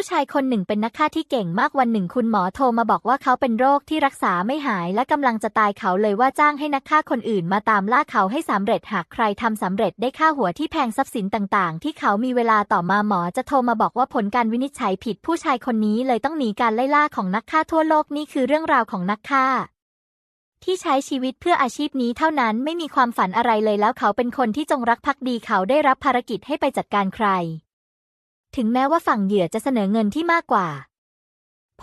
ผู้ชายคนหนึ่งเป็นนักฆ่าที่เก่งมากวันหนึ่งคุณหมอโทรมาบอกว่าเขาเป็นโรคที่รักษาไม่หายและกำลังจะตายเขาเลยว่าจ้างให้นักฆ่าคนอื่นมาตามล่าเขาให้สำเร็จหากใครทำสำเร็จได้ค่าหัวที่แพงทรัพย์สินต่างๆ ที่เขามีเวลาต่อมาหมอจะโทรมาบอกว่าผลการวินิจฉัยผิดผู้ชายคนนี้เลยต้องหนีการไล่ล่าของนักฆ่าทั่วโลกนี่คือเรื่องราวของนักฆ่าที่ใช้ชีวิตเพื่ออาชีพนี้เท่านั้นไม่มีความฝันอะไรเลยแล้วเขาเป็นคนที่จงรักภักดีเขาได้รับภารกิจให้ไปจัดการใคร ถึงแม้ว่าฝั่งเหยื่อจะเสนอเงินที่มากกว่า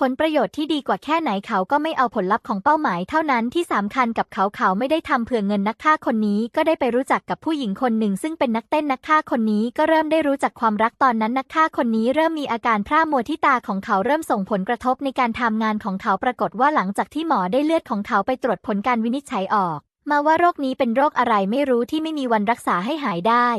ผลประโยชน์ที่ดีกว่าแค่ไหนเขาก็ไม่เอาผลลัพธ์ของเป้าหมายเท่านั้นที่สำคัญกับเขาเขาไม่ได้ทำเพื่อเงินนักฆ่าคนนี้ก็ได้ไปรู้จักกับผู้หญิงคนหนึ่ง ซึ่งเป็นนักเต้นนักฆ่าคนนี้ก็เริ่มได้รู้จักความรักตอนนั้นนักฆ่าคนนี้เริ่มมีอาการพร่ามัวที่ตาของเขาเริ่มส่งผลกระทบในการทำงานของเขาปรากฏว่าหลังจากที่หมอได้เลือดของเขาไปตรวจผลการวินิจฉัยออก มาว่าโรคนี้เป็นโรคอะไรไม่รู้ที่ไม่มีวันรักษาให้หายได้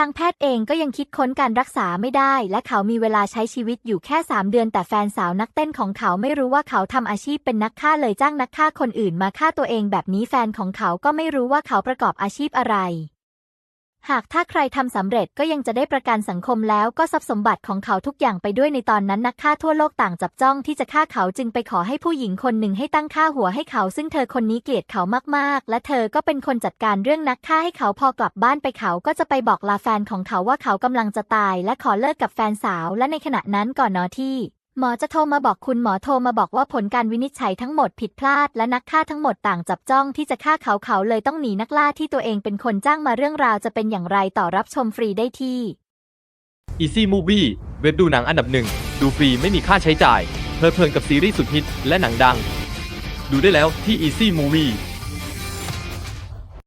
ทางแพทย์เองก็ยังคิดค้นการรักษาไม่ได้ และเขามีเวลาใช้ชีวิตอยู่แค่ 3 เดือน แต่แฟนสาวนักเต้นของเขาไม่รู้ว่าเขาทำอาชีพเป็นนักฆ่าเลยจ้างนักฆ่าคนอื่นมาฆ่าตัวเองแบบนี้แฟนของเขาก็ไม่รู้ว่าเขาประกอบอาชีพอะไร หากถ้าใครทำสำเร็จก็ยังจะได้ประกันสังคมแล้วก็ทรัพย์สมบัติของเขาทุกอย่างไปด้วยในตอนนั้นนักฆ่าทั่วโลกต่างจับจ้องที่จะฆ่าเขาจึงไปขอให้ผู้หญิงคนหนึ่งให้ตั้งค่าหัวให้เขา ซึ่งเธอคนนี้เกลียดเขามากๆ และเธอก็เป็นคนจัดการเรื่องนักฆ่าให้เขาพอกลับบ้านไปเขาก็จะไปบอกลาแฟนของเขาว่าเขากำลังจะตาย และขอเลิกกับแฟนสาว และในขณะนั้นก่อนนอที่ หมอจะโทรมาบอกคุณหมอโทรมาบอกว่าผลการวินิจฉัยทั้งหมดผิดพลาด และนักฆ่าทั้งหมดต่างจับจ้องที่จะฆ่าเขาเขาเลยต้องหนีนักล่าที่ตัวเองเป็นคนจ้างมาเรื่องราวจะเป็นอย่างไรต่อรับชมฟรีได้ที่ Easy Movie เว็บดูหนังอันดับหนึ่ง ดูฟรีไม่มีค่าใช้จ่ายเพลิดเพลินกับซีรีส์สุดฮิตและหนังดัง ดูได้แล้วที่ Easy Movie